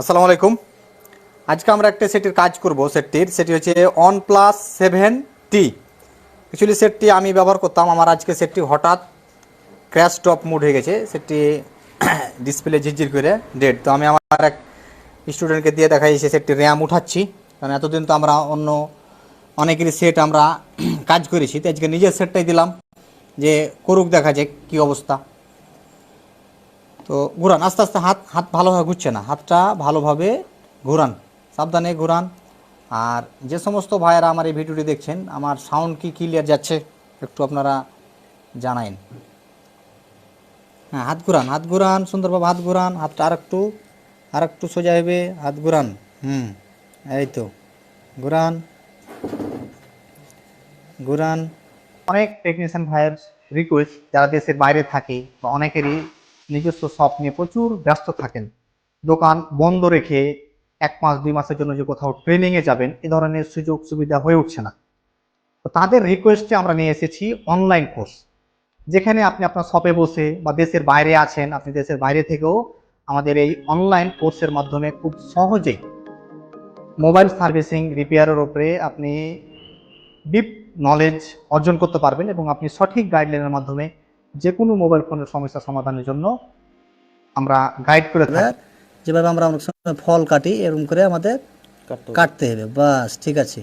আসসালামু আলাইকুম। আজকে আমরা একটা সেটির কাজ করব সেটটির। সেটি হচ্ছে OnePlus seven T actually সেটটি আমি ব্যবহার করতাম। আমার আজকে সেটটি হঠাৎ ক্র্যাশ টপ মুড হয়ে গেছে। সেটটি ডিসপ্লে ঝিরঝির করে ডেড তো আমি আমার এক স্টুডেন্টকে দিয়ে দেখাই, সে সেটটি র্যাম উঠাচ্ছি। কারণ এতদিন তো আমরা অন্য অনেকেরই সেট আমরা কাজ করেছি। তো আজকে নিজের সেটটাই দিলাম যে করুক দেখা যাক কী অবস্থা। তো ঘুরান, আস্তে আস্তে হাত হাত ভালোভাবে ঘুরছে না। হাতটা ভালোভাবে ঘুরান, সাবধানে ঘুরান। আর যে সমস্ত ভাইয়েরা আমার এই ভিডিওটি দেখছেন, আমার সাউন্ড কি ক্লিয়ার যাচ্ছে একটু আপনারা জানাইন। হ্যাঁ হাত ঘুরান হাত ঘুরান, সুন্দরভাবে হাত ঘুরান, হাতটা আর একটু আর একটু সোজা হবে হাত ঘুরান। হুম, এই তো, ঘুরান ঘুরান। অনেক টেকনিশিয়ান ভাইয়ের রিকোয়েস্ট যারা দেশের বাইরে থাকে বা অনেকেরই নিজস্ব শপ নিয়ে প্রচুর ব্যস্ত থাকেন। দোকান বন্ধ রেখে এক মাস, দুই মাসের জন্য যে কোথাও ট্রেনিংয়ে যাবেন, এ ধরনের সুযোগ সুবিধা হয়ে উঠছে না। তো তাদের রিকোয়েস্টে আমরা নিয়ে এসেছি অনলাইন কোর্স যেখানে আপনি আপনার শপে বসে বা দেশের বাইরে আছেন, আপনি দেশের বাইরে থেকেও আমাদের এই অনলাইন কোর্সের মাধ্যমে খুব সহজেই মোবাইল সার্ভিসিং রিপেয়ারের ওপরে আপনি ডিপ নলেজ অর্জন করতে পারবেন এবং আপনি সঠিক গাইডলাইনের মাধ্যমে যে কোনো মোবাইল ফোনের সমস্যা সমাধানের জন্য আমরা গাইড করে থাকি। যেভাবে আমরা অনেক সময় ফল কাটি এরকম করে আমাদের কাটতে হবে। বাস ঠিক আছে।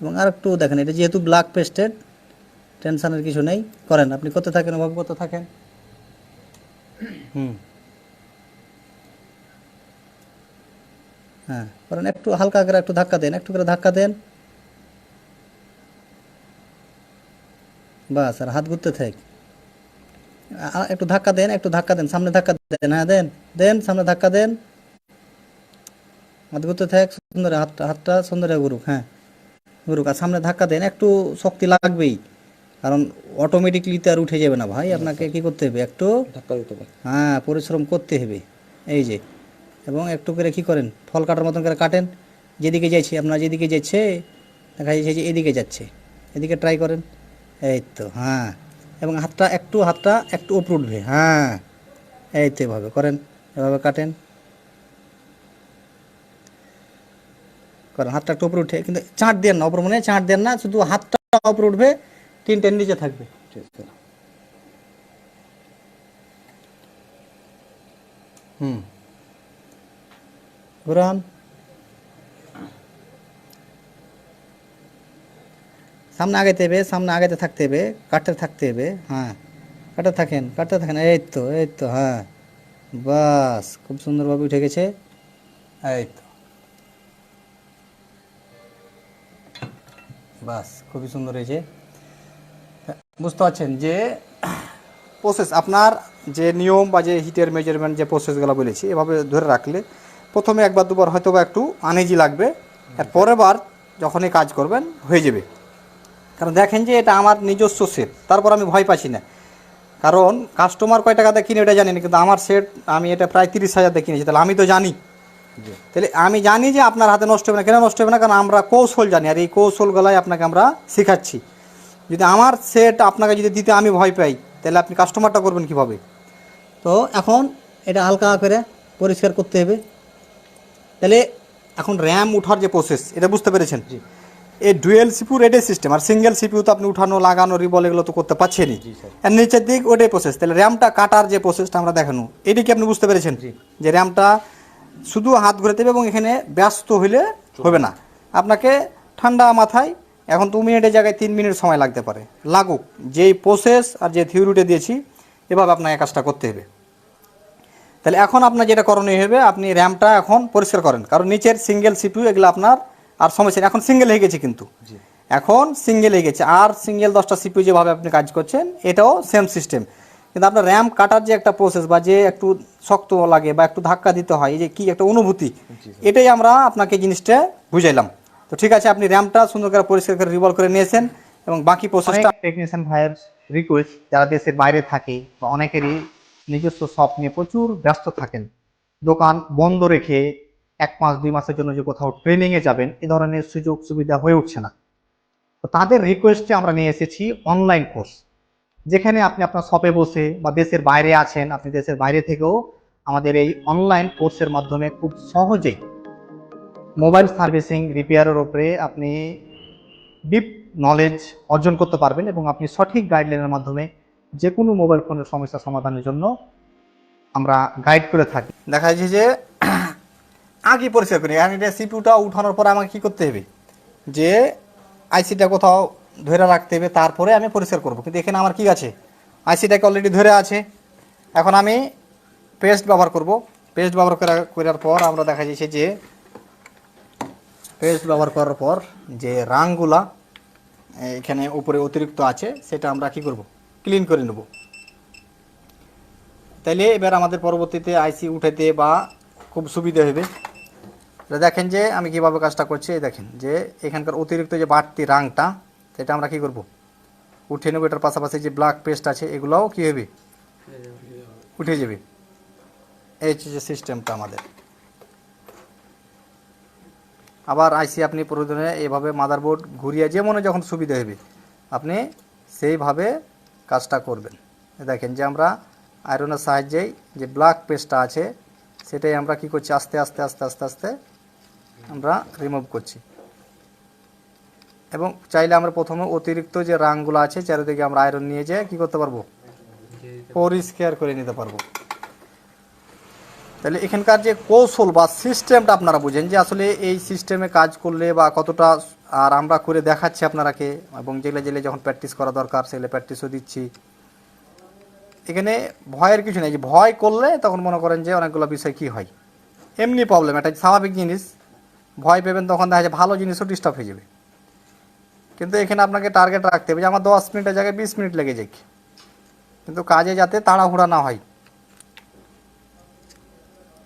এবং আর একটু দেখেন এটা যেহেতু ব্ল্যাক পেস্টেড টেনশনের কিছু নেই। করেন আপনি কত থাকেন ওভাবে কত থাকেন। হুম। হ্যাঁ করেন একটু হালকা করে একটু ধাক্কা দেন একটু করে ধাক্কা দেন। বাস আর হাত ঘুরতে থাক। একটু ধাক্কা দেন একটু ধাক্কা দেন সামনে ধাক্কা দেন হ্যাঁ দেন দেন সামনে ধাক্কা দেন। ঘুরতে থাক সুন্দর হাতটা হাতটা সুন্দর ঘুরুক হ্যাঁ ঘুরুক। আর সামনে ধাক্কা দেন একটু শক্তি লাগবেই কারণ অটোমেটিকলি তো আর উঠে যাবে না ভাই আপনাকে কি করতে হবে একটু হ্যাঁ পরিশ্রম করতে হবে এই যে। এবং একটু করে কি করেন ফল কাটার মতন করে কাটেন যেদিকে যাচ্ছে আপনার যেদিকে যাচ্ছে দেখা যাচ্ছে যে এদিকে যাচ্ছে এদিকে ট্রাই করেন এই তো হ্যাঁ। এবং হাতটা একটু হাতটা একটু উপরে উঠবে। হ্যাঁ এই তো এভাবে করেন, এভাবে কাটেন। করেন, হাতটা একটু উপরে উঠে, কিন্তু চাঁট দেন না অপর মনে চাঁট দেন না, শুধু হাতটা উপরে উঠবে, তিনটের নিচে থাকবে। হুম। ঘুরান। সামনে আগাইতে হবে, সামনে আগাইতে থাকতে হবে কাটতে থাকতে হবে হ্যাঁ। কাটতে থাকেন কাটতে থাকেন, এই তো এই তো হ্যাঁ। বাস, খুব সুন্দরভাবে উঠে গেছে, এই তো। বাস, খুবই সুন্দর হয়েছে। বুঝতে পারছেন যে প্রসেস আপনার যে নিয়ম বা যে হিটের মেজারমেন্ট যে প্রসেসগুলো বলেছি, এভাবে ধরে রাখলে প্রথমে একবার দুবার হয়তো বা একটু আনেজি লাগবে আর পরের বার যখনই কাজ করবেন, হয়ে যাবে। কারণ দেখেন যে এটা আমার নিজস্ব সেট তারপর আমি ভয় পাচ্ছি না। কারণ কাস্টমার কয় টাকাতে কিনে এটা জানি না কিন্তু আমার সেট আমি এটা প্রায় তিরিশ হাজার কিনেছি তাহলে আমি তো জানি। তাহলে আমি জানি যে আপনার হাতে নষ্ট হবে না কেন নষ্ট হবে না কারণ আমরা কৌশল জানি আর এই কৌশলগুলাই আপনাকে আমরা শেখাচ্ছি। যদি আমার সেট আপনাকে যদি দিতে আমি ভয় পাই তাহলে আপনি কাস্টমারটা করবেন কীভাবে? তো এখন এটা হালকা করে পরিষ্কার করতে হবে। তাহলে এখন র্যাম উঠার যে প্রসেস এটা বুঝতে পেরেছেন? এই ডুয়েল সিপিউ রেডে সিস্টেম আর সিঙ্গেল সিপিউ তো আপনি উঠানো লাগানো রিবল এগুলো তো করতে পারছেনই। আর নিচের দিক ওটাই প্রসেস তাহলে র্যামটা কাটার যে প্রসেসটা আমরা দেখানো এটি কি আপনি বুঝতে পেরেছেন? যে র্যামটা শুধু হাত ঘুরাতে হবে এবং এখানে ব্যস্ত হইলে হবে না। আপনাকে ঠান্ডা মাথায় এখন দু মিনিটের জায়গায় তিন মিনিট সময় লাগতে পারে। লাগুক যেই প্রসেস আর যে থিওরিটা দিয়েছি এভাবে আপনাকে কাজটা করতে হবে। তাহলে এখন আপনার যেটা করণীয় হবে আপনি র্যামটা এখন পরিষ্কার করেন। কারণ নিচের সিঙ্গেল সিপিউ এগুলো আপনার আর সমস্যা এখন সিঙ্গেল হয়ে গেছে কিন্তু। এখন সিঙ্গেল হয়ে গেছে। আর সিঙ্গেল দশটা সিপিউ যেভাবে আপনি কাজ করছেন এটাও সেম সিস্টেম কিন্তু আপনার র্যাম কাটার যে একটা প্রসেস বা যে একটু শক্ত লাগে বা একটু ধাক্কা দিতে হয় এই যে কি একটা অনুভূতি এটাই আমরা আপনাকে জিনিসটা বুঝাইলাম। তো ঠিক আছে আপনি র্যামটা সুন্দর করে পরিষ্কার করে রিভলভ করে নিয়েছেন এবং বাকি প্রসেসটা টেকনিশিয়ান ভাইয়ের রিকোয়েস্ট যারা দেশের বাইরে থাকে বা অনেকেরই নিজস্ব শপ নিয়ে প্রচুর ব্যস্ত থাকেন দোকান বন্ধ রেখে এক মাস, দুই মাসের জন্য যে কোথাও ট্রেনিংয়ে যাবেন, এ ধরনের সুযোগ সুবিধা হয়ে উঠছে না। তো তাদের রিকোয়েস্টে আমরা নিয়ে এসেছি অনলাইন কোর্স যেখানে আপনি আপনার শপে বসে বা দেশের বাইরে আছেন, আপনি দেশের বাইরে থেকেও আমাদের এই অনলাইন কোর্সের মাধ্যমে খুব সহজেই মোবাইল সার্ভিসিং রিপেয়ারের ওপরে আপনি ডিপ নলেজ অর্জন করতে পারবেন এবং আপনি সঠিক গাইডলাইনের মাধ্যমে যে কোনো মোবাইল ফোনের সমস্যা সমাধানের জন্য আমরা গাইড করে থাকি। দেখা যাচ্ছে যে আগে পরিষ্কার করি, এখন এটা সিপিউটা উঠানোর পরে আমাকে কী করতে হবে? যে আইসিটা কোথাও ধরে রাখতে হবে, তারপরে আমি পরিষ্কার করব। কিন্তু এখানে আমার কি আছে? আইসিটাকে অলরেডি ধরে আছে। এখন আমি পেস্ট ব্যবহার করব। পেস্ট ব্যবহার করা, করার পর আমরা দেখা যাচ্ছে যে পেস্ট ব্যবহার করার পর যে রাংগুলা এখানে উপরে অতিরিক্ত আছে, সেটা আমরা কি করব? ক্লিন করে নেব। তাইলে এবার আমাদের পরবর্তীতে আইসি উঠাতে বা খুব সুবিধা হবে। দেখেন যে আমি কীভাবে কাজটা করছি, এই দেখেন যে এখানকার অতিরিক্ত যে বাড়তি রাংটা সেটা আমরা কি করব? উঠে নেব, এটার পাশাপাশি যে ব্ল্যাক পেস্ট আছে, এগুলোও কি হবে? উঠে যাবে। এই হচ্ছে যে সিস্টেমটা আমাদের। আবার আইসি আপনি প্রয়োজনে এভাবে মাদারবোর্ড ঘুরিয়ে যে মনে যখন সুবিধা হবে, আপনি সেইভাবে কাজটা করবেন। দেখেন যে আমরা আয়রনের সাহায্যেই যে ব্ল্যাক পেস্টটা আছে, সেটাই আমরা কি করছি? আস্তে আস্তে আস্তে আস্তে আস্তে আমরা রিমুভ করছি। এবং চাইলে আমরা প্রথমে অতিরিক্ত যে রাংগুলো আছে, চারিদিকে আমরা আয়রন নিয়ে যেয়ে কি করতে পারব? পরিষ্কার করে নিতে পারব। তাহলে এখানকার যে কৌশল বা সিস্টেমটা আপনারা বুঝেন যে আসলে এই সিস্টেমে কাজ করলে বা কতটা আর আমরা করে দেখাচ্ছি আপনারাকে, এবং জেলে জেলে যখন প্র্যাকটিস করা দরকার সেগুলো প্র্যাকটিসও দিচ্ছি। এখানে ভয়ের কিছু নেই, যে ভয় করলে তখন মনে করেন যে অনেকগুলো বিষয় কি হয়। এমনি প্রবলেম এটা স্বাভাবিক জিনিস। ভয় পেবেন তখন দেখা যায় ভালো জিনিসও ডিস্টার্ব হয়ে যাবে। কিন্তু এখানে আপনাকে টার্গেট রাখতে হবে যে আমার দশ মিনিটের জায়গায় বিশ মিনিট লেগে যাক। কিন্তু কাজে যাতে তাড়াহুড়া না হয়।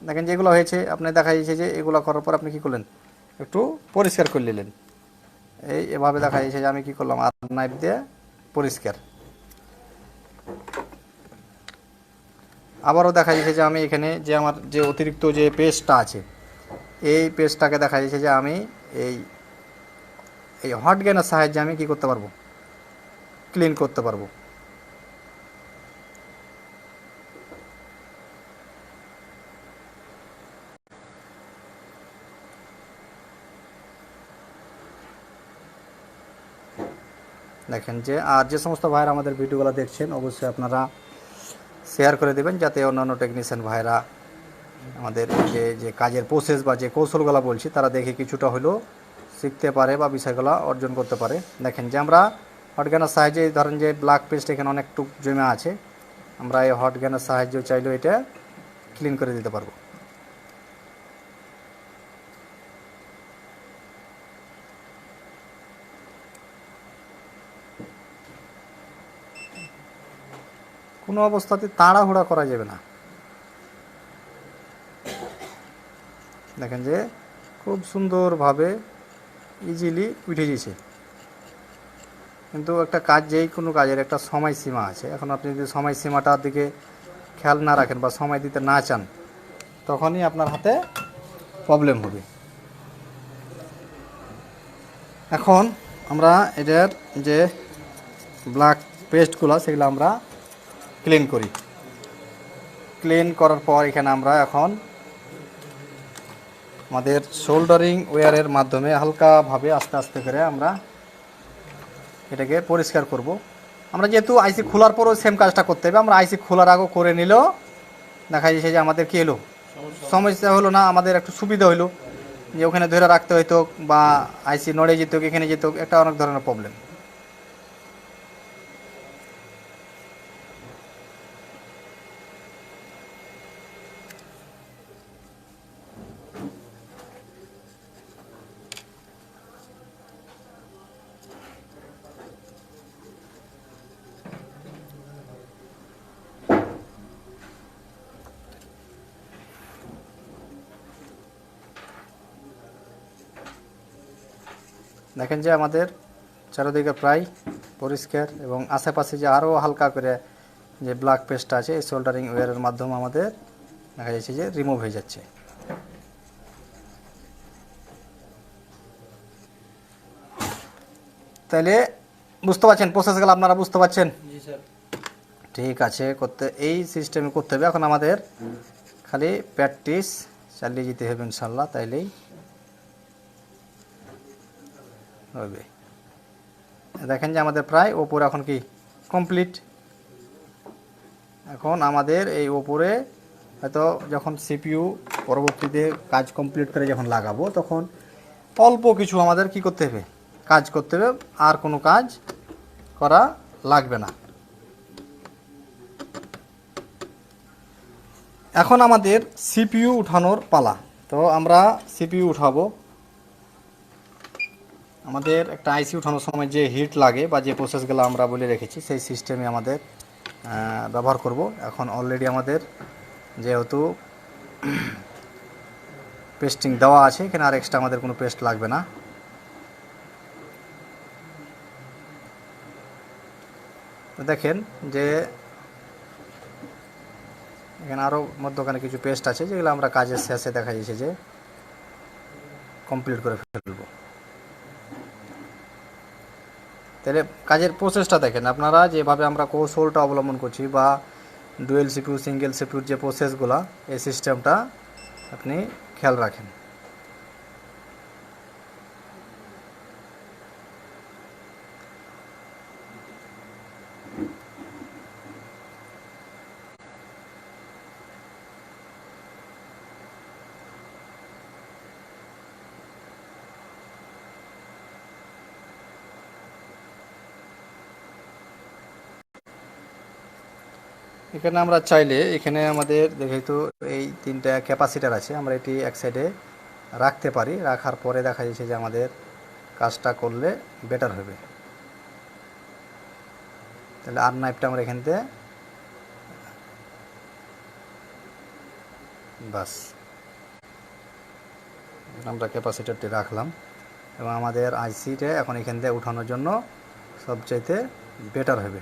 দেখেন যেগুলো হয়েছে, আপনি দেখা যাচ্ছে যে এগুলো করার পর আপনি কি করলেন? একটু পরিষ্কার করে নিলেন। এই এভাবে দেখা যাচ্ছে যে আমি কি করলাম আর নাইফ দিয়ে পরিষ্কার। আবারও দেখা যাচ্ছে যে আমি এখানে যে আমার যে অতিরিক্ত যে পেস্টটা আছে এই পেজটাকে দেখা যাচ্ছে যে আমি এই এই হট গ্যানের সাহায্যে আমি কি করতে পারব? ক্লিন করতে পারব। দেখেন যে, আর যে সমস্ত ভাইরা আমাদের ভিডিওগুলো দেখছেন, অবশ্যই আপনারা শেয়ার করে দেবেন যাতে অন্যান্য টেকনিশিয়ান ভাইরা আমাদের যে যে কাজের প্রসেস বা যে কৌশলগুলো বলছি, তারা দেখে কিছুটা হলেও শিখতে পারে বা বিষয়গুলো অর্জন করতে পারে। দেখেন যে আমরা হট গ্যানের সাহায্যে, ধরেন যে ব্ল্যাক পেস্ট এখানে অনেকটুক জমে আছে, আমরা এই হট গ্যানের সাহায্যে চাইলেও এটা ক্লিন করে দিতে পারব। কোনো অবস্থাতে তাড়াহুড়া করা যাবে না। দেখেন যে খুব সুন্দরভাবে ইজিলি উঠে গেছে কিন্তু একটা কাজ যেই কোনো কাজের একটা সময় সীমা আছে। এখন আপনি যদি সময় সীমাটার দিকে খেয়াল না রাখেন বা সময় দিতে না চান, তখনই আপনার হাতে প্রবলেম হবে। এখন আমরা এটার যে ব্ল্যাক পেস্টগুলো সেগুলো আমরা ক্লিন করি। ক্লিন করার পর এখানে আমরা এখন আমাদের শোল্ডারিং ওয়ারের মাধ্যমে হালকাভাবে আস্তে আস্তে করে আমরা এটাকে পরিষ্কার করব। আমরা যেহেতু আইসি খোলার পরও সেম কাজটা করতে হবে আমরা আইসি খোলার আগেও করে নিলেও দেখা যাচ্ছে যে আমাদের কী এলো? সমস্যা। হলো না আমাদের একটু সুবিধা হলো যে ওখানে ধরে রাখতে হইতো বা আইসি নড়ে যেত এখানে যেত একটা অনেক ধরনের প্রবলেম দেখেন যে আমাদের চারোদিকে প্রায় পরিষ্কার এবং আশেপাশে যে আরও হালকা করে যে ব্ল্যাক পেস্টটা আছে এই সোল্ডারিং ওয়ারের মাধ্যমে আমাদের দেখা যাচ্ছে যে রিমুভ হয়ে যাচ্ছে। তাহলে বুঝতে পারছেন প্রসেসগুলো আপনারা বুঝতে পারছেন? ঠিক আছে করতে এই সিস্টেমে করতে হবে। এখন আমাদের খালি প্র্যাকটিস চালিয়ে যেতে হবে ইনশাল্লাহ তাইলেই হবে। দেখেন যে আমাদের প্রায় ওপর এখন কি? কমপ্লিট এখন আমাদের এই ওপরে হয়তো যখন সিপিইউ পরবর্তীতে কাজ কমপ্লিট করে যখন লাগাবো, তখন অল্প কিছু আমাদের কি করতে হবে? কাজ করতে হবে, আর কোনো কাজ করা লাগবে না। এখন আমাদের সিপিইউ উঠানোর পালা। তো আমরা সিপিইউ উঠাবো। আমাদের একটা আইসি উঠানোর সময় যে হিট লাগে বা যে প্রসেসগুলো আমরা বলে রেখেছি, সেই সিস্টেমে আমাদের ব্যবহার করব। এখন অলরেডি আমাদের যেহেতু পেস্টিং দেওয়া আছে, এখানে আর এক্সট্রা আমাদের কোনো পেস্ট লাগবে না। দেখেন যে এখানে আরও মধ্যখানে কিছু পেস্ট আছে, যেগুলো আমরা কাজের শেষে দেখা যাচ্ছে যে কমপ্লিট করে ফেলব। তাহলে কাজের প্রসেসটা দেখেন। আপনারা যেভাবে আমরা কৌশলটা অবলম্বন করছি বা ডুয়েল সিপিউ সিঙ্গেল সিপিউর যে প্রসেসগুলো এই সিস্টেমটা আপনি খেয়াল রাখেন। এখানে আমরা চাইলে এখানে আমাদের দেখে তো এই তিনটা ক্যাপাসিটার আছে, আমরা এটি এক সাইডে রাখতে পারি। রাখার পরে দেখা যাচ্ছে যে আমাদের কাজটা করলে বেটার হবে। তাহলে আর নাইফটা আমরা এখান থেকে বাস। আমরা ক্যাপাসিটারটি রাখলাম এবং আমাদের আইসিটা এখন এখান থেকে উঠানোর জন্য সবচাইতে বেটার হবে।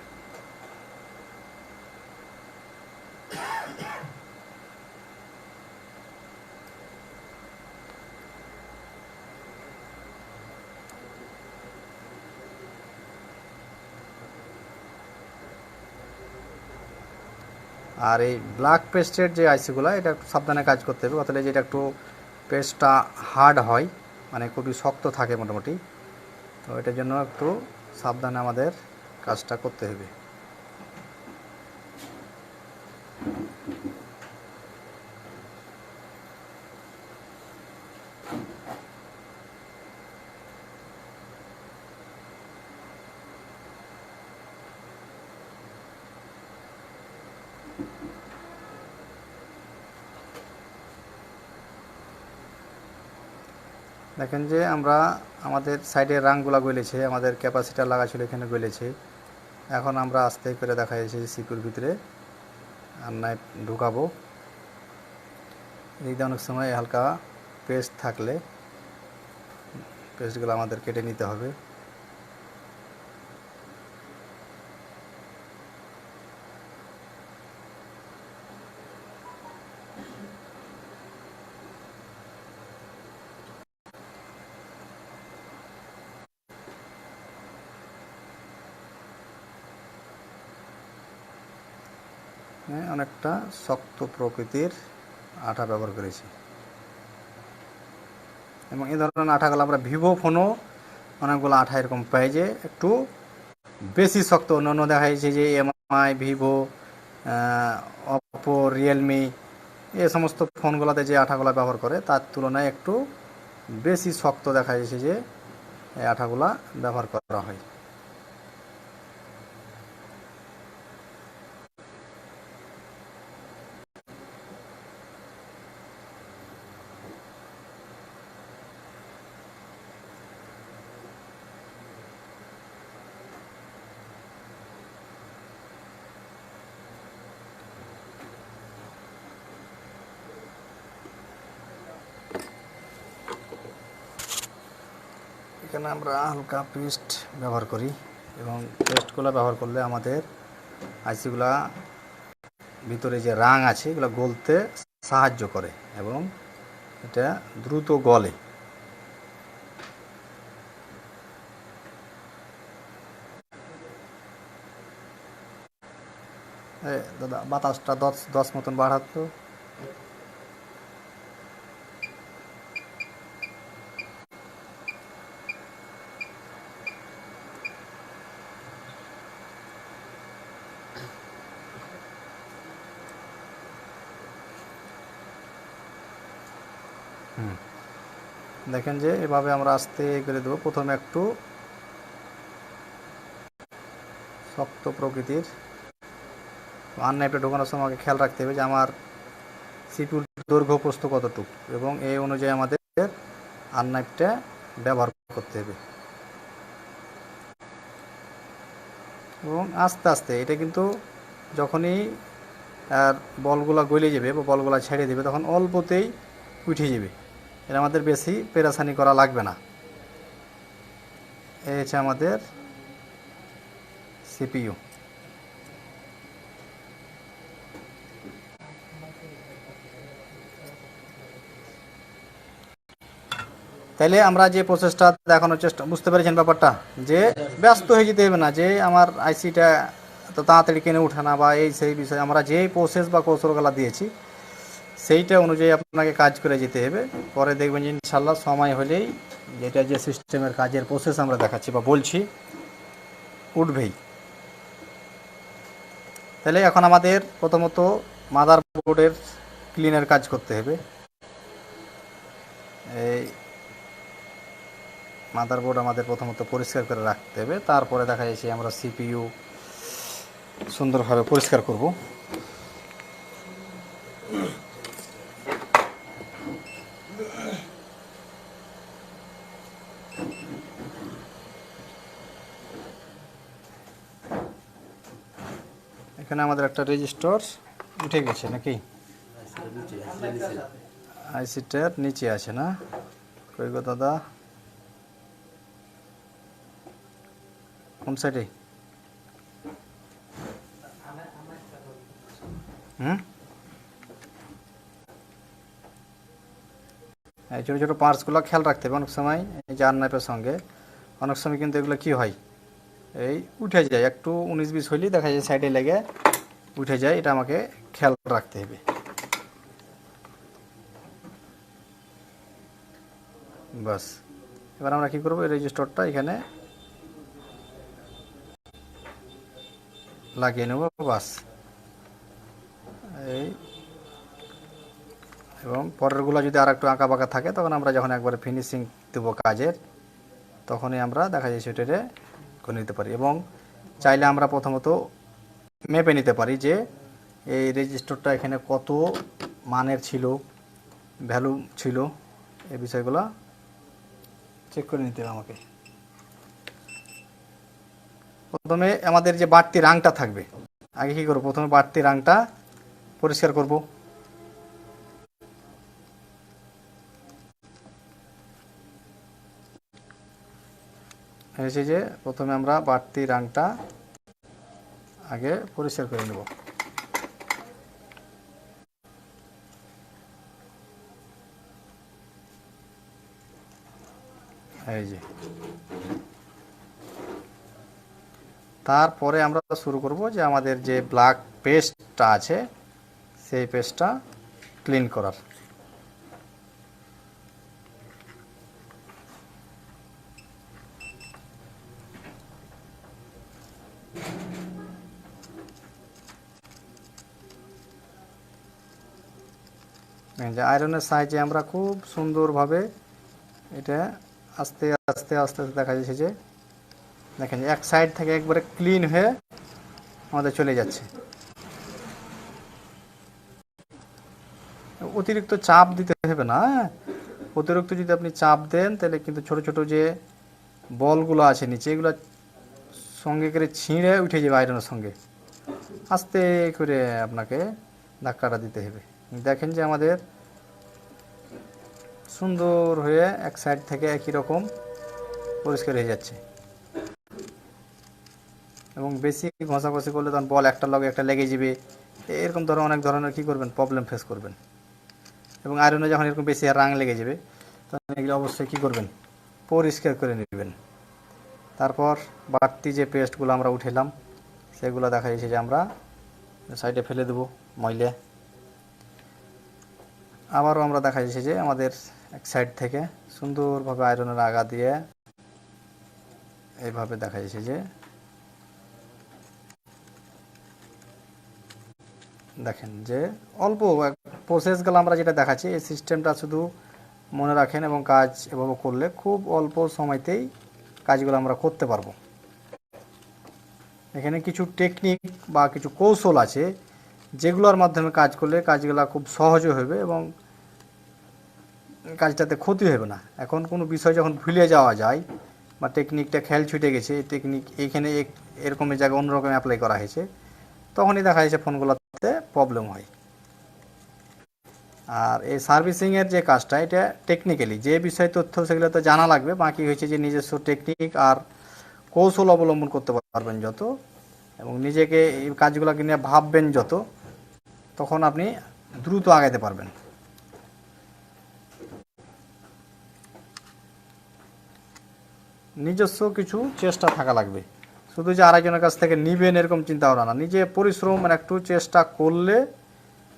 আর এই ব্ল্যাক পেস্টের যে আইসিগুলো এটা একটু সাবধানে কাজ করতে হবে। অথবা যেটা একটু পেস্টটা হার্ড হয় মানে খুবই শক্ত থাকে মোটামুটি। তো এটার জন্য একটু সাবধানে আমাদের কাজটা করতে হবে। দেখেন যে আমরা আমাদের সাইডের রাংগুলা গলেছে, আমাদের ক্যাপাসিটার লাগা ছিল এখানে গলেছে। এখন আমরা আস্তে করে দেখা যাচ্ছে যে সিকুর ভিতরে আর নাইট ঢুকাবো। এইদিকে অনেক সময় হালকা পেস্ট থাকলে পেস্টগুলো আমাদের কেটে নিতে হবে। হ্যাঁ, অনেকটা শক্ত প্রকৃতির আঠা ব্যবহার করেছি। এবং এই ধরনের আঠাগুলো আমরা ভিভো ফোনও অনেকগুলো আঠা এরকম পাই যে একটু বেশি শক্ত। অন্য অন্য দেখা যাচ্ছে যে এমআই ভিভো অপো রিয়েলমি এই সমস্ত ফোনগুলোতে যে আঠাগুলো ব্যবহার করে তার তুলনায় একটু বেশি শক্ত দেখা যাচ্ছে যে এই আঠাগুলা ব্যবহার করা হয়। এখানে আমরা হালকা পেস্ট ব্যবহার করি এবং পেস্টগুলো ব্যবহার করলে আমাদের আইসিগুলা ভিতরে যে রাং আছে, এগুলো গলতে সাহায্য করে এবং এটা দ্রুত গলে। দাদা, বাতাসটা দশ দশ মতন বাড়াতো। দেখেন যে এভাবে আমরা আস্তে করে দেবো। প্রথমে একটু শক্ত প্রকৃতির। আননাইপটা ঢোকানোর সময় আমাকে খেয়াল রাখতে হবে যে আমার সিপিউর দৈর্ঘ্য প্রস্থ কতটুকু এবং এই অনুযায়ী আমাদের আননাইপটা ব্যবহার করতে হবে। এবং আস্তে আস্তে এটা কিন্তু যখনই আর বলগুলা গলে যাবে বা বলগুলা ছেড়ে দেবে তখন অল্পতেই উঠে যাবে। এটা আমাদের বেশি পেরাসানি করা লাগবে না। এই হচ্ছে আমাদের সিপিইউ। তাইলে আমরা যে প্রসেসটা দেখানোর চেষ্টা বুঝতে পেরেছেন ব্যাপারটা? যে ব্যস্ত হয়ে যেতে হবে না, যে আমার আইসিটা তো তাড়াতাড়ি কিনে ওঠে না বা এই সেই বিষয়ে আমরা যেই প্রসেস বা কৌশলগুলো দিয়েছি সেইটা অনুযায়ী আপনাকে কাজ করে যেতে হবে। পরে দেখবেন যে ইনশাল্লাহ সময় হলেই যেটা যে সিস্টেমের কাজের প্রসেস আমরা দেখাচ্ছি বা বলছি, উঠবেই। তাহলে এখন আমাদের প্রথমত মাদার বোর্ডের ক্লিনের কাজ করতে হবে। এই মাদারবোর্ড আমাদের প্রথমত পরিষ্কার করে রাখতে হবে। তারপরে দেখা যাচ্ছে আমরা সিপিইউ সুন্দরভাবে পরিষ্কার করব। এখানে আমাদের একটা রেজিস্টর উঠে গেছে নাকি? আইসিটার নিচে আছে না? কই গো দাদা? কোন সাইডে হুম? এই ছোটো ছোটো পার্টসগুলো খেয়াল রাখতে হবে অনেক সময়, এই জার নাইপের সঙ্গে। অনেক সময় কিন্তু এগুলো কি হয়? এই উঠে যায়, একটু উনিশ বিশ হইলেই দেখা যায় সাইডে লেগে উঠে যায়, এটা আমাকে খেয়াল রাখতে হবে। বাস, এবার আমরা কি করব? এই রেজিস্টারটা এখানে লাগিয়ে নেব, বাস। এই, এবং পরেরগুলো যদি আর একটু আঁকা বাঁকা থাকে, তখন আমরা যখন একবারে ফিনিশিং দেবো কাজের, তখনই আমরা দেখা যায় সেটারে করে নিতে পারি। এবং চাইলে আমরা প্রথমত মেপে নিতে পারি যে এই রেজিস্টারটা এখানে কত মানের ছিল ভ্যালু ছিল, এই বিষয়গুলো চেক করে নিতে হবে আমাকে। প্রথমে আমাদের যে বাড়তি রাংটা থাকবে, আগে কি করব? প্রথমে বাড়তি রাংটা পরিষ্কার করব। হয়েছে যে, প্রথমে আমরা বাড়তি রাংটা আগে পরিষ্কার করে নেব। এই যে। তারপরে আমরা শুরু করব যে আমাদের যে ব্ল্যাক পেস্টটা আছে, সেই পেস্টটা ক্লিন করার। যে আয়রনের সাহায্যে আমরা খুব সুন্দরভাবে এটা আস্তে আস্তে আস্তে আস্তে দেখা যাচ্ছে যে, দেখেন, এক সাইড থেকে একবারে ক্লিন হয়ে আমাদের চলে যাচ্ছে। অতিরিক্ত চাপ দিতে হবে না হ্যাঁ? অতিরিক্ত যদি আপনি চাপ দেন, তাহলে কিন্তু ছোট ছোট যে বলগুলো আছে নিচে, এগুলো সঙ্গে করে ছিঁড়ে উঠে যাবে আয়রনের সঙ্গে। আস্তে করে আপনাকে ধাক্কাটা দিতে হবে। দেখেন যে আমাদের সুন্দর হয়ে এক সাইড থেকে একই রকম পরিষ্কার হয়ে যাচ্ছে। এবং বেশি ঘষাঘষি করলে তখন বল একটা লগে একটা লেগে যাবে। এরকম ধরো অনেক ধরনের কি করবেন? প্রবলেম ফেস করবেন। এবং আয়রনে যখন এরকম বেশি রাং লেগে যাবে, তখন এগুলো অবশ্যই কী করবেন? পরিষ্কার করে নেবেন। তারপর বাড়তি যে পেস্টগুলো আমরা উঠেলাম সেগুলো দেখা যাচ্ছে যে আমরা সাইডে ফেলে দেবো ময়লা। আবারও আমরা দেখা যাচ্ছে যে আমাদের এক সাইড থেকে সুন্দরভাবে আয়রনের আগা দিয়ে এইভাবে দেখা যাচ্ছে যে দেখেন যে অল্প প্রসেসগুলো আমরা যেটা দেখাচ্ছি, এই সিস্টেমটা শুধু মনে রাখেন এবং কাজ এভাবে করলে খুব অল্প সময়তেই কাজগুলো আমরা করতে পারব। এখানে কিছু টেকনিক বা কিছু কৌশল আছে যেগুলোর মাধ্যমে কাজ করলে কাজগুলো খুব সহজে হবে এবং কাজটাতে ক্ষতি হবে না। এখন কোনো বিষয় যখন ভুলে যাওয়া যায় বা টেকনিকটা খেয়াল ছুটে গেছে টেকনিক এইখানে এরকমের জায়গায় অন্যরকম অ্যাপ্লাই করা হয়েছে, তখনই দেখা যাচ্ছে ফোনগুলোতে প্রবলেম হয়। আর এই সার্ভিসিংয়ের যে কাজটা, এটা টেকনিক্যালি যে বিষয় তথ্য সেগুলো তো জানা লাগবে, বাকি হয়েছে যে নিজস্ব টেকনিক আর কৌশল অবলম্বন করতে পারবেন যত এবং নিজেকে এই কাজগুলোকে নিয়ে ভাববেন যত, তখন আপনি দ্রুত আগাইতে পারবেন। নিজস্ব কিছু চেষ্টা থাকা লাগবে। শুধু যে আরেকজনের কাছ থেকে নিবেন এরকম চিন্তা ভাবনা না। নিজে পরিশ্রম আর একটু চেষ্টা করলে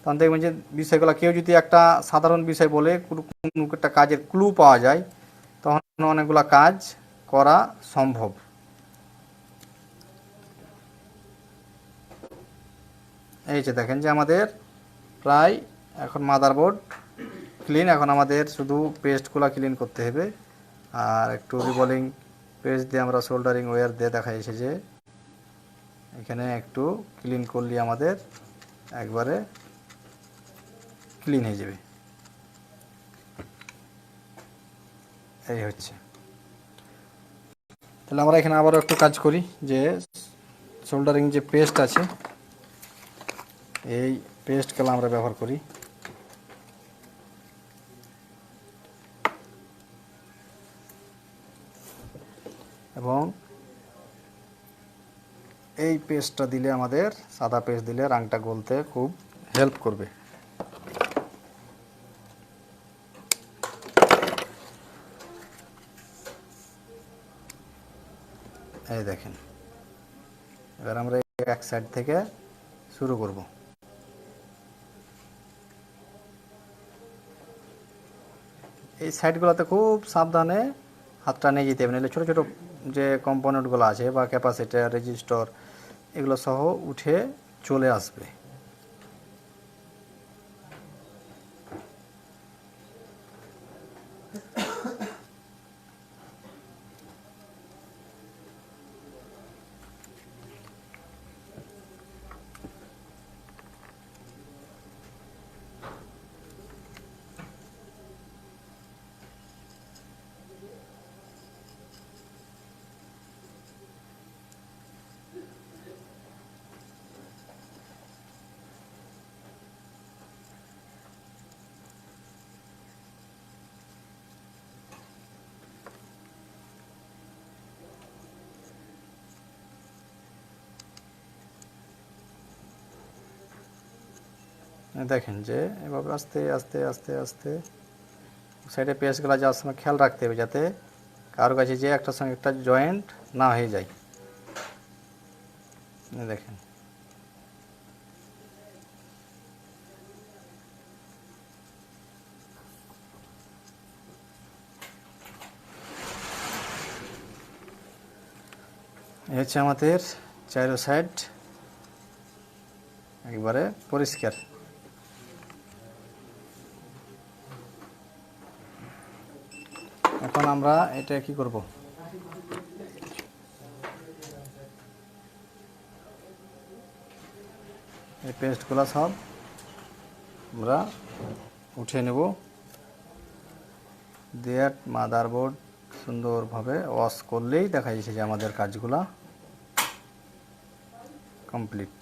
তখন দেখবেন যে বিষয়গুলো কেউ যদি একটা সাধারণ বিষয় বলে, কোনো একটা কাজের ক্লু পাওয়া যায়, তখন অনেকগুলো কাজ করা সম্ভব। এই যে দেখেন যে আমাদের প্রায় এখন মাদারবোর্ড ক্লিন এখন আমাদের শুধু পেস্টগুলো ক্লিন করতে হবে। আর একটু রিবলিং পেস্ট দিয়ে আমরা সোল্ডারিং ওয়্যার দিয়ে দেখা যে এখানে একটু ক্লিন করলে আমাদের একবারে ক্লিন হয়ে যাবে। এই হচ্ছে। তাহলে আমরা এখানে আবারও একটু কাজ করি যে সোল্ডারিং যে পেস্ট আছে, এই পেস্টগুলো আমরা ব্যবহার করি। এবং এই পেস্টটা দিলে আমাদের, সাদা পেস্ট দিলে রাংটা গলতে খুব হেল্প করবে। এই দেখেন, এবার আমরা এক সাইড থেকে শুরু করব। এই সাইডগুলোতে খুব সাবধানে হাতটা নিয়ে যেতে হবে, নাহলে ছোটো ছোটো যে কম্পোনেন্টগুলো আছে বা ক্যাপাসিটার রেজিস্টর এগুলো সহ উঠে চলে আসবে। দেখেন যে এভাবে আস্তে আস্তে আস্তে আস্তে সাইডে পেঁয়াজগুলো যাওয়ার সময় খেয়াল রাখতে হবে যাতে কারও কাছে যে একটার সঙ্গে একটা জয়েন্ট না হয়ে যায়। দেখেন। হচ্ছে আমাদের চারো সাইড একবারে পরিষ্কার। আমরা এটা কি করব? এই পেস্টগুলো সব আমরা উঠিয়ে নেব। দিয়ে মাদারবোর্ড সুন্দরভাবে ওয়াশ করলেই দেখা যাচ্ছে যে আমাদের কাজগুলা কমপ্লিট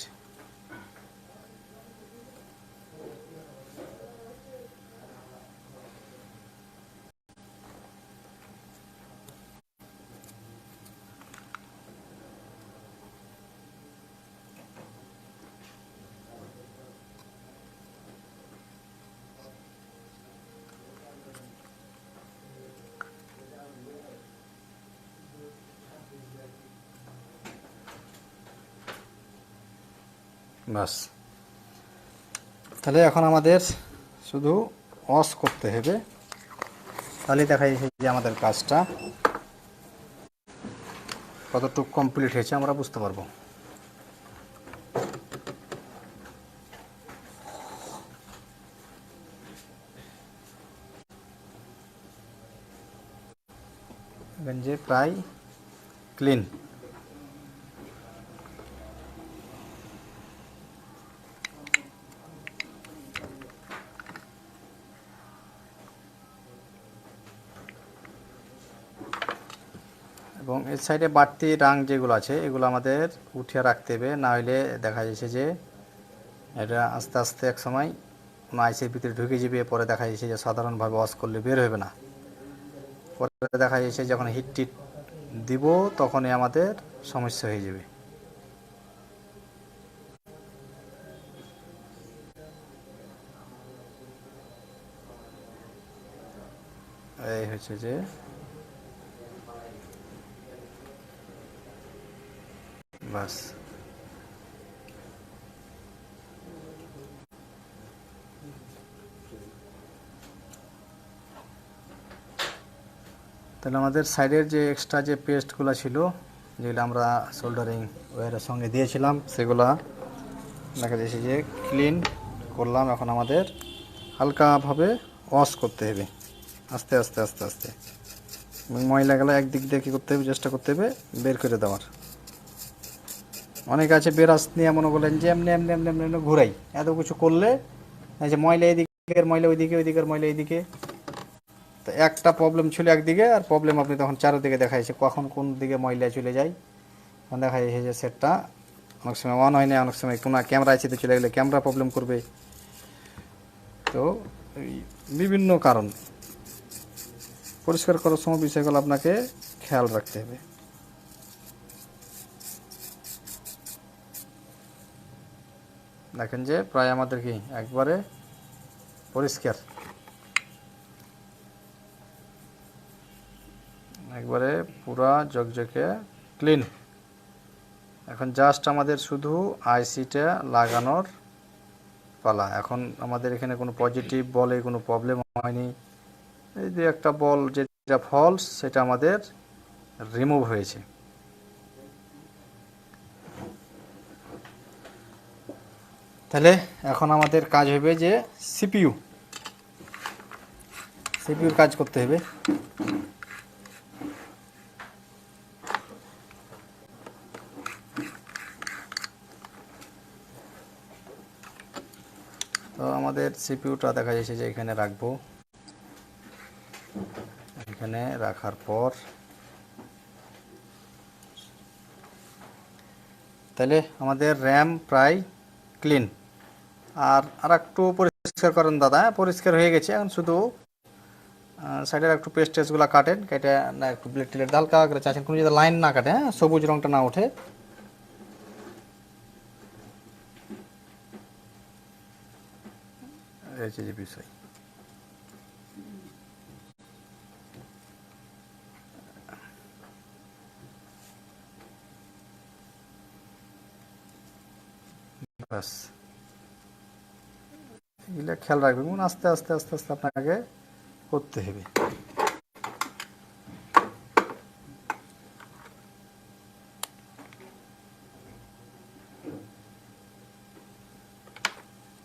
বাস তাহলে এখন আমাদের শুধু অস করতে হবে। তাহলে দেখা যাচ্ছে যে আমাদের কাজটা। কতটুকু কমপ্লিট হয়েছে আমরা বুঝতে পারব। যে প্রায় ক্লিন। এবং এর সাইডে বাড়তি রাং যেগুলো আছে, এগুলো আমাদের উঠিয়ে রাখতে হবে। না হলে দেখা যাচ্ছে যে এটা আস্তে আস্তে এক সময় কোনো আইসির ভিতরে ঢুকে যাবে, পরে দেখা যাচ্ছে যে সাধারণভাবে ওয়াশ করলে বের হবে না। পরে দেখা যাচ্ছে যখন হিট টিট দিব, তখনই আমাদের সমস্যা হয়ে যাবে। এই হচ্ছে যে বাস তাহলে আমাদের সাইডের যে এক্সট্রা যে পেস্টগুলো ছিল, যেগুলো আমরা সোল্ডারিং ওয়ারের সঙ্গে দিয়েছিলাম, সেগুলা দেখা যাচ্ছে যে ক্লিন করলাম। এখন আমাদের হালকাভাবে ওয়াশ করতে হবে। আস্তে আস্তে আস্তে আস্তে। ময়লাগুলো একদিক দিয়ে কী করতে হবে? চেষ্টা করতে হবে বের করে দেওয়ার। অনেকে আছে বেরাস নিয়ে মনে করলেন যে এমনি এমনি এমনি এমনি ঘুরাই। এত কিছু করলে যে ময়লা এদিকের, ময়লা ওইদিকে, ওইদিকের, ময়লা এইদিকে তো একটা প্রবলেম ছিল একদিকে, আর প্রবলেম আপনি তখন চারোদিকে দেখা যাচ্ছে কখন কোন দিকে ময়লা চলে যায়। তখন দেখা যাচ্ছে যে সেটটা অনেক সময় অন হয় না অনেক সময় কোনো ক্যামেরা আছে তো চলে গেলে ক্যামেরা প্রবলেম করবে। তো বিভিন্ন কারণ। পরিষ্কার করার সময় বিষয়গুলো আপনাকে খেয়াল রাখতে হবে। দেখেন যে প্রায় আমাদের কি? একবারে পরিষ্কার। একবারে পুরা জকজকে ক্লিন এখন জাস্ট আমাদের শুধু আইসিটা লাগানোর পালা। এখন আমাদের এখানে কোনো পজিটিভ বলে কোনো প্রবলেম হয়নি। এই যে একটা বল যেটা ফলস সেটা আমাদের রিমুভ হয়েছে। তাহলে এখন আমাদের কাজ হবে যে সিপিইউ। সিপিইউর কাজ করতে হবে। তো আমাদের সিপিইউটা দেখা যাচ্ছে যে এখানে রাখব। এখানে রাখার পর তাহলে আমাদের র্যাম প্রায় ক্লিন। আর আর একটু পরিষ্কার করেন দাদা হ্যাঁ পরিষ্কার হয়ে গেছে। এখন শুধু সাইডের একটু পেস্ট টেস্টগুলো কাটেন, কেটে না, একটু ব্লেড টেলেট হালকা করে চাচ্ছেন কোনো যদি লাইন না কাটে হ্যাঁ সবুজ রঙটা না ওঠে। যে বিষয়। ব্যাস। এগুলো খেয়াল রাখবেন আস্তে আস্তে আস্তে আস্তে আপনাকে করতে হবে।